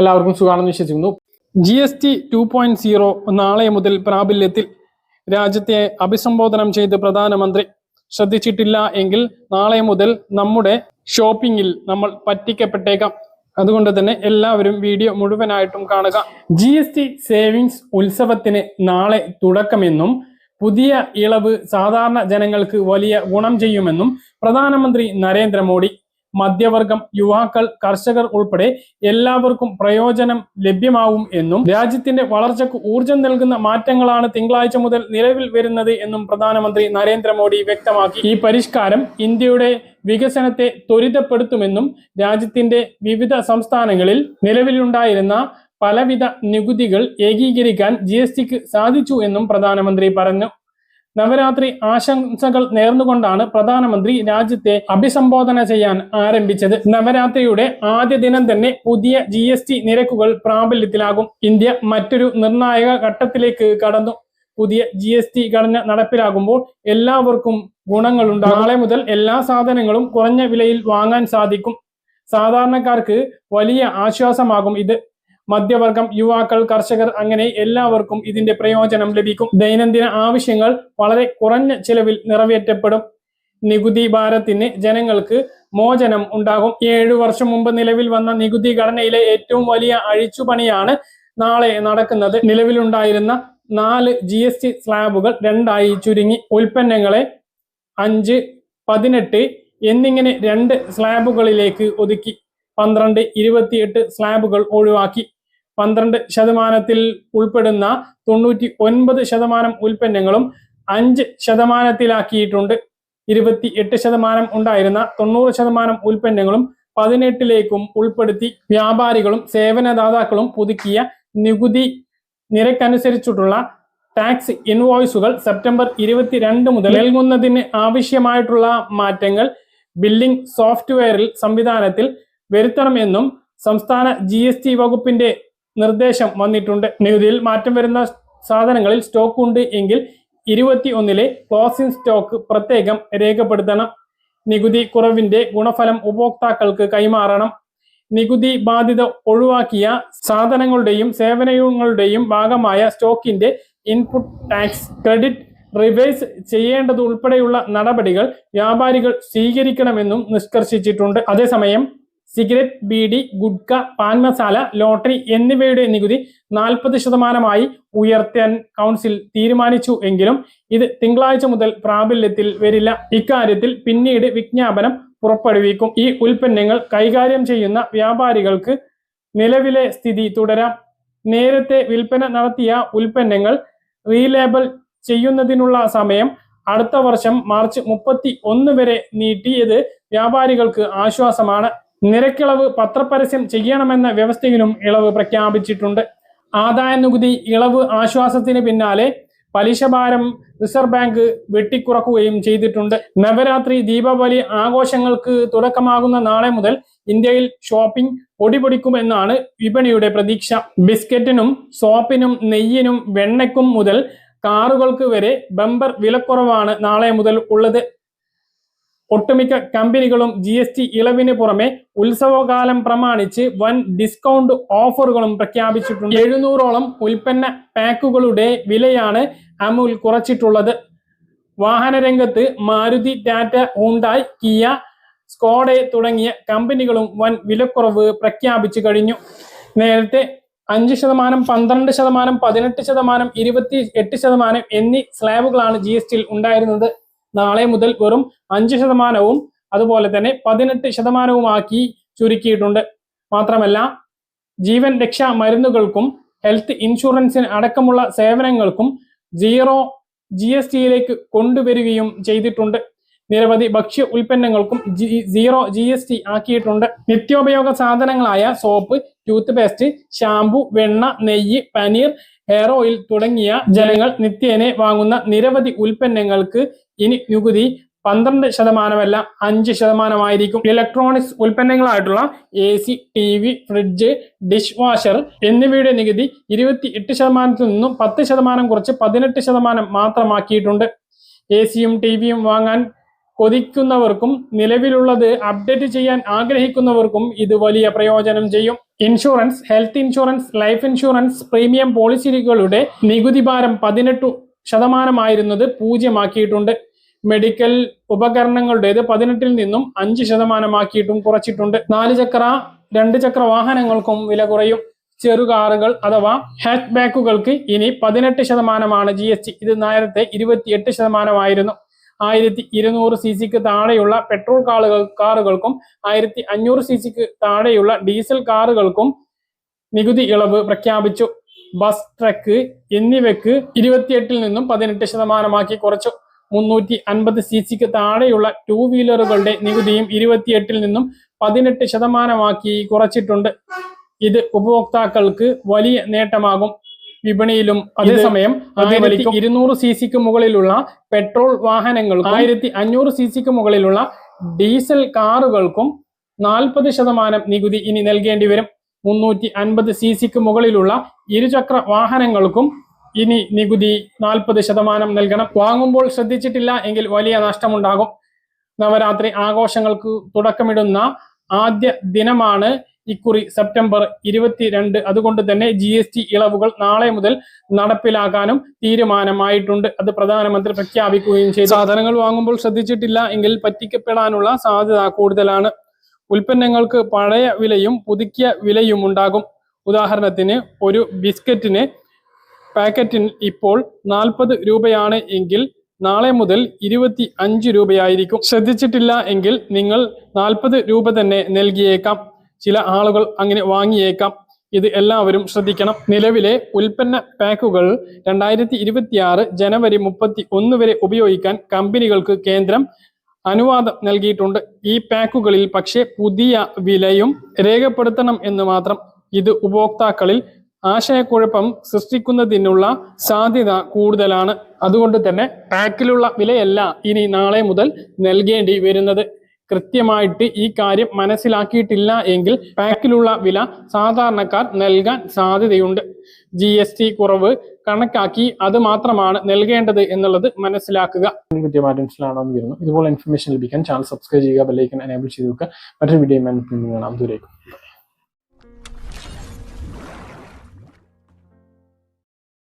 എല്ലാവർക്കും സുഖമാണെന്ന് വിശ്വസിക്കുന്നു. G S T two point zero നാളെ മുതൽ പ്രാബല്യത്തിൽ രാജ്യത്തെ അഭിസംബോധനം ചെയ്ത് പ്രധാനമന്ത്രി ശ്രദ്ധിച്ചിട്ടില്ല എങ്കിൽ നാളെ മുതൽ നമ്മുടെ ഷോപ്പിംഗിൽ നമ്മൾ പറ്റിക്കപ്പെട്ടേക്കാം. അതുകൊണ്ട് തന്നെ എല്ലാവരും വീഡിയോ മുഴുവനായിട്ടും കാണുക. ജി എസ് ടി സേവിങ്സ് ഉത്സവത്തിന് നാളെ തുടക്കമെന്നും പുതിയ ഇളവ് സാധാരണ ജനങ്ങൾക്ക് വലിയ ഗുണം ചെയ്യുമെന്നും പ്രധാനമന്ത്രി നരേന്ദ്രമോദി മധ്യവർഗം യുവാക്കൾ കർഷകർ ഉൾപ്പെടെ എല്ലാവർക്കും പ്രയോജനം ലഭ്യമാവും എന്നും രാജ്യത്തിന്റെ വളർച്ചയ്ക്ക് ഊർജം നൽകുന്ന മാറ്റങ്ങളാണ് തിങ്കളാഴ്ച മുതൽ നിലവിൽ വരുന്നത് എന്നും പ്രധാനമന്ത്രി നരേന്ദ്രമോദി വ്യക്തമാക്കി. ഈ പരിഷ്കാരം ഇന്ത്യയുടെ വികസനത്തെ ത്വരിതപ്പെടുത്തുമെന്നും രാജ്യത്തിന്റെ വിവിധ സംസ്ഥാനങ്ങളിൽ നിലവിലുണ്ടായിരുന്ന പലവിധ നികുതികൾ ഏകീകരിക്കാൻ ജി എസ് സാധിച്ചു എന്നും പ്രധാനമന്ത്രി പറഞ്ഞു. നവരാത്രി ആശംസകൾ നേർന്നുകൊണ്ടാണ് പ്രധാനമന്ത്രി രാജ്യത്തെ അഭിസംബോധന ചെയ്യാൻ ആരംഭിച്ചത്. നവരാത്രിയുടെ ആദ്യ ദിനം തന്നെ പുതിയ ജി എസ് ടി നിരക്കുകൾ പ്രാബല്യത്തിലാകും. ഇന്ത്യ മറ്റൊരു നിർണായക ഘട്ടത്തിലേക്ക് കടന്നു. പുതിയ ജി എസ് ടി ഘടന നടപ്പിലാകുമ്പോൾ എല്ലാവർക്കും ഗുണങ്ങളുണ്ട് നാളെ മുതൽ എല്ലാ സാധനങ്ങളും കുറഞ്ഞ വിലയിൽ വാങ്ങാൻ സാധിക്കും. സാധാരണക്കാർക്ക് വലിയ ആശ്വാസമാകും ഇത്. മധ്യവർഗം യുവാക്കൾ കർഷകർ അങ്ങനെ എല്ലാവർക്കും ഇതിന്റെ പ്രയോജനം ലഭിക്കും. ദൈനംദിന ആവശ്യങ്ങൾ വളരെ കുറഞ്ഞ ചിലവിൽ നിറവേറ്റപ്പെടും. നികുതി ഭാരത്തിന് ജനങ്ങൾക്ക് മോചനം ഉണ്ടാകും. ഏഴു വർഷം മുമ്പ് നിലവിൽ വന്ന നികുതി ഘടനയിലെ ഏറ്റവും വലിയ അഴിച്ചുപണിയാണ് നാളെ നടക്കുന്നത്. നിലവിലുണ്ടായിരുന്ന നാല് ജി എസ് ടി സ്ലാബുകൾ രണ്ടായി ചുരുങ്ങി. ഉൽപ്പന്നങ്ങളെ അഞ്ച് പതിനെട്ട് എന്നിങ്ങനെ രണ്ട് സ്ലാബുകളിലേക്ക് ഒതുക്കി. പന്ത്രണ്ട് ഇരുപത്തിയെട്ട് സ്ലാബുകൾ ഒഴിവാക്കി. പന്ത്രണ്ട് ശതമാനത്തിൽ ഉൾപ്പെടുന്ന തൊണ്ണൂറ്റി ഒൻപത് ശതമാനം ഉൽപ്പന്നങ്ങളും അഞ്ച് ശതമാനത്തിലാക്കിയിട്ടുണ്ട്. ഇരുപത്തി എട്ട് ശതമാനം ഉണ്ടായിരുന്ന തൊണ്ണൂറ് ശതമാനം ഉൽപ്പന്നങ്ങളും പതിനെട്ടിലേക്കും ഉൾപ്പെടുത്തി വ്യാപാരികളും സേവനദാതാക്കളും പുതുക്കിയ നികുതി നിരക്കനുസരിച്ചിട്ടുള്ള ടാക്സ് ഇൻവോയ്സുകൾ സെപ്റ്റംബർ ഇരുപത്തിരണ്ട് മുതൽ നൽകുന്നതിന് ആവശ്യമായിട്ടുള്ള മാറ്റങ്ങൾ ബില്ലിംഗ് സോഫ്റ്റ്വെയറിൽ സംവിധാനത്തിൽ വരുത്തണമെന്നും സംസ്ഥാന ജി വകുപ്പിന്റെ നിർദ്ദേശം വന്നിട്ടുണ്ട്. നികുതിയിൽ മാറ്റം വരുന്ന സാധനങ്ങളിൽ സ്റ്റോക്ക് ഉണ്ട് എങ്കിൽ ഇരുപത്തി ഒന്നിലെ ക്ലോസിംഗ് സ്റ്റോക്ക് പ്രത്യേകം രേഖപ്പെടുത്തണം. നികുതി കുറവിന്റെ ഗുണഫലം ഉപഭോക്താക്കൾക്ക് കൈമാറണം. നികുതി ബാധ്യത ഒഴിവാക്കിയ സാധനങ്ങളുടെയും സേവനങ്ങളുടെയും ഭാഗമായ സ്റ്റോക്കിന്റെ ഇൻപുട്ട് ടാക്സ് ക്രെഡിറ്റ് റിവേഴ്സ് ചെയ്യേണ്ടത് ഉൾപ്പെടെയുള്ള നടപടികൾ വ്യാപാരികൾ സ്വീകരിക്കണമെന്നും നിഷ്കർഷിച്ചിട്ടുണ്ട്. അതേസമയം cigarette beedi gutka pan masala lottery എന്നിവയുടെ നികുതി നാൽപ്പത് ശതമാനമായി ഉയർത്താൻ കൗൺസിൽ തീരുമാനിച്ചു എങ്കിലും ഇത് തിങ്കളാഴ്ച മുതൽ പ്രാബല്യത്തിൽ വരില്ല. ഇക്കാര്യത്തിൽ പിന്നീട് വിജ്ഞാപനം പുറപ്പെടുവിക്കും. ഈ ഉൽപ്പന്നങ്ങൾ കൈകാര്യം ചെയ്യുന്ന വ്യാപാരികൾക്ക് നിലവിലെ സ്ഥിതി തുടരാം. നേരത്തെ വിൽപ്പന നടത്തിയ ഉൽപ്പന്നങ്ങൾ റീലേബൽ ചെയ്യുന്നതിനുള്ള സമയം അടുത്ത വർഷം മാർച്ച് മുപ്പത്തി ഒന്ന് വരെ നീട്ടിയത് വ്യാപാരികൾക്ക് ആശ്വാസമാണ്. നിരക്കിളവ് പത്രപരസ്യം ചെയ്യണമെന്ന വ്യവസ്ഥയിലും ഇളവ് പ്രഖ്യാപിച്ചിട്ടുണ്ട്. ആദായ നികുതി ഇളവ് ആശ്വാസത്തിന് പിന്നാലെ പലിശ ഭാരം റിസർവ് ബാങ്ക് വെട്ടിക്കുറക്കുകയും ചെയ്തിട്ടുണ്ട്. നവരാത്രി ദീപാവലി ആഘോഷങ്ങൾക്ക് തുടക്കമാകുന്ന നാളെ മുതൽ ഇന്ത്യയിൽ ഷോപ്പിംഗ് പൊടിപൊടിക്കുമെന്നാണ് വിപണിയുടെ പ്രതീക്ഷ. ബിസ്ക്കറ്റിനും സോപ്പിനും നെയ്യിനും വെണ്ണയ്ക്കും മുതൽ കാറുകൾക്ക് വരെ ബമ്പർ വിലക്കുറവാണ് നാളെ മുതൽ ഉള്ളത്. ഒട്ടുമിക്ക കമ്പനികളും ജി എസ് ടി ഇളവിന് പുറമെ ഉത്സവകാലം പ്രമാണിച്ച് വൻ ഡിസ്കൗണ്ട് ഓഫറുകളും പ്രഖ്യാപിച്ചിട്ടുണ്ട്. എഴുന്നൂറോളം ഉൽപ്പന്ന പാക്കുകളുടെ വിലയാണ് അമുൽ കുറച്ചിട്ടുള്ളത്. വാഹന രംഗത്ത് Maruti Tata Hyundai Kia Skoda തുടങ്ങിയ കമ്പനികളും വൻ വിലക്കുറവ് പ്രഖ്യാപിച്ചു കഴിഞ്ഞു. നേരത്തെ അഞ്ച് ശതമാനം പന്ത്രണ്ട് ശതമാനം പതിനെട്ട് ശതമാനം ഇരുപത്തി എട്ട് ശതമാനം എന്നീ സ്ലാബുകളാണ് ജി എസ് ടിയിൽ ഉണ്ടായിരുന്നത്. നാളെ മുതൽ വെറും അഞ്ച് ശതമാനവും അതുപോലെ തന്നെ പതിനെട്ട് ശതമാനവുമാക്കി ചുരുക്കിയിട്ടുണ്ട്. മാത്രമല്ല ജീവൻ രക്ഷാ മരുന്നുകൾക്കും ഹെൽത്ത് ഇൻഷുറൻസിന് അടക്കമുള്ള സേവനങ്ങൾക്കും സീറോ ജി എസ് ടിയിലേക്ക് കൊണ്ടുവരികയും ചെയ്തിട്ടുണ്ട്. നിരവധി ഭക്ഷ്യ ഉൽപ്പന്നങ്ങൾക്കും സീറോ ജി എസ് ടി ആക്കിയിട്ടുണ്ട്. നിത്യോപയോഗ സാധനങ്ങളായ സോപ്പ് ടൂത്ത് പേസ്റ്റ് ഷാംപു വെണ്ണ നെയ്യ് പനീർ ഹെയർ ഓയിൽ തുടങ്ങിയ ജനങ്ങൾ നിത്യേനെ വാങ്ങുന്ന നിരവധി ഉൽപ്പന്നങ്ങൾക്ക് ഇനി നികുതി പന്ത്രണ്ട് ശതമാനമല്ല അഞ്ച് ശതമാനമായിരിക്കും. Electronics ഉൽപ്പന്നങ്ങളായിട്ടുള്ള A C T V fridge dishwasher എന്നിവയുടെ നികുതി ഇരുപത്തി എട്ട് ശതമാനത്തിൽ നിന്നും പത്ത് ശതമാനം കുറച്ച് പതിനെട്ട് ശതമാനം മാത്രമാക്കിയിട്ടുണ്ട്. എ സിയും ടി വിയും വാങ്ങാൻ കൊതിക്കുന്നവർക്കും നിലവിലുള്ളത് അപ്ഡേറ്റ് ചെയ്യാൻ ആഗ്രഹിക്കുന്നവർക്കും ഇത് വലിയ പ്രയോജനം ചെയ്യും. Insurance health insurance life insurance premium പോളിസികളുടെ നികുതി ഭാരം പതിനെട്ട് ശതമാനമായിരുന്നത് പൂജ്യമാക്കിയിട്ടുണ്ട്. മെഡിക്കൽ ഉപകരണങ്ങളുടേത് പതിനെട്ടിൽ നിന്നും അഞ്ച് ശതമാനമാക്കിയിട്ടും കുറച്ചിട്ടുണ്ട്. നാല് ചക്ര രണ്ട് ചക്ര വാഹനങ്ങൾക്കും വില കുറയും. ചെറുകാറുകൾ അഥവാ ഹാച്ച് ബാക്കുകൾക്ക് ഇനി പതിനെട്ട് ശതമാനമാണ് ജി എസ് ടി ഇത് നേരത്തെ ഇരുപത്തിയെട്ട് ശതമാനമായിരുന്നു. ആയിരത്തി ഇരുന്നൂറ് സി സിക്ക് താഴെയുള്ള പെട്രോൾ കാറുകൾ കാറുകൾക്കും ആയിരത്തി അഞ്ഞൂറ് സി സിക്ക് താഴെയുള്ള ഡീസൽ കാറുകൾക്കും നികുതി ഇളവ് പ്രഖ്യാപിച്ചു. ബസ് ട്രക്ക് എന്നിവയ്ക്ക് ഇരുപത്തിയെട്ടിൽ നിന്നും പതിനെട്ട് ശതമാനമാക്കി കുറച്ചു. മുന്നൂറ്റി അൻപത് സി സിക്ക് താഴെയുള്ള ടൂ വീലറുകളുടെ നികുതിയും ഇരുപത്തിയെട്ടിൽ നിന്നും പതിനെട്ട് ശതമാനമാക്കി കുറച്ചിട്ടുണ്ട്. ഇത് ഉപഭോക്താക്കൾക്ക് വലിയ നേട്ടമാകും വിപണിയിലും. അതേസമയം ആയിരത്തി ഇരുന്നൂറ് സി സിക്ക് മുകളിലുള്ള പെട്രോൾ വാഹനങ്ങൾക്കും ആയിരത്തി അഞ്ഞൂറ് സി സിക്ക് മുകളിലുള്ള ഡീസൽ കാറുകൾക്കും നാൽപ്പത് ശതമാനം നികുതി ഇനി നൽകേണ്ടി വരും. മുന്നൂറ്റി അൻപത് സി സിക്ക് മുകളിലുള്ള ഇരുചക്ര വാഹനങ്ങൾക്കും ഇനി നികുതി നാൽപ്പത് ശതമാനം നൽകണം. വാങ്ങുമ്പോൾ ശ്രദ്ധിച്ചിട്ടില്ല എങ്കിൽ വലിയ നഷ്ടമുണ്ടാകും. നവരാത്രി ആഘോഷങ്ങൾക്ക് തുടക്കമിടുന്ന ആദ്യ ദിനമാണ് ഇക്കുറി സെപ്റ്റംബർ ഇരുപത്തിരണ്ട്. അതുകൊണ്ട് തന്നെ ജി എസ് ടി ഇളവുകൾ നാളെ മുതൽ നടപ്പിലാക്കാനും തീരുമാനമായിട്ടുണ്ട്. അത് പ്രധാനമന്ത്രി പ്രഖ്യാപിക്കുകയും ചെയ്തു. സാധനങ്ങൾ വാങ്ങുമ്പോൾ ശ്രദ്ധിച്ചിട്ടില്ല എങ്കിൽ പറ്റിക്കപ്പെടാനുള്ള സാധ്യത കൂടുതലാണ്. ഉൽപ്പന്നങ്ങൾക്ക് പഴയ വിലയും പുതുക്കിയ വിലയും ഉണ്ടാകും. ഉദാഹരണത്തിന് ഒരു ബിസ്ക്കറ്റിന് പാക്കറ്റിന് ഇപ്പോൾ നാൽപ്പത് രൂപയാണ് എങ്കിൽ നാളെ മുതൽ ഇരുപത്തി അഞ്ച് രൂപയായിരിക്കും. ശ്രദ്ധിച്ചിട്ടില്ല എങ്കിൽ നിങ്ങൾ നാൽപ്പത് രൂപ തന്നെ നൽകിയേക്കാം. ചില ആളുകൾ അങ്ങനെ വാങ്ങിയേക്കാം. ഇത് എല്ലാവരും ശ്രദ്ധിക്കണം. നിലവിലെ ഉൽപ്പന്ന പാക്കുകൾ രണ്ടായിരത്തി ഇരുപത്തിയാറ് ജനുവരി മുപ്പത്തി ഒന്ന് വരെ ഉപയോഗിക്കാൻ കമ്പനികൾക്ക് കേന്ദ്രം അനുവാദം നൽകിയിട്ടുണ്ട്. ഈ പാക്കുകളിൽ പക്ഷേ പുതിയ വിലയും രേഖപ്പെടുത്തണം എന്ന് മാത്രം ഇത് ഉപഭോക്താക്കളിൽ ആശയക്കുഴപ്പം സൃഷ്ടിക്കുന്നതിനുള്ള സാധ്യത കൂടുതലാണ്. അതുകൊണ്ട് തന്നെ പാക്കിലുള്ള വിലയല്ല ഇനി നാളെ മുതൽ നൽകേണ്ടി വരുന്നത്. കൃത്യമായിട്ട് ഈ കാര്യം മനസ്സിലാക്കിയിട്ടില്ല എങ്കിൽ പാക്കിലുള്ള വില സാധാരണക്കാർ നൽകാൻ സാധ്യതയുണ്ട്. ജി എസ് ടി കുറവ് കണക്കാക്കി അത് മാത്രമാണ് നൽകേണ്ടത് എന്നുള്ളത് മനസ്സിലാക്കുക. ഇതുപോലെ ഇൻഫർമേഷൻ ലഭിക്കാൻ ചാനൽ സബ്സ്ക്രൈബ് ചെയ്യുക ബെല്ലൈക്കൻ എനേബിൾ ചെയ്ത് വെക്കുക. മറ്റൊരു വീഡിയോ കാണാം. ദൂരേക്കും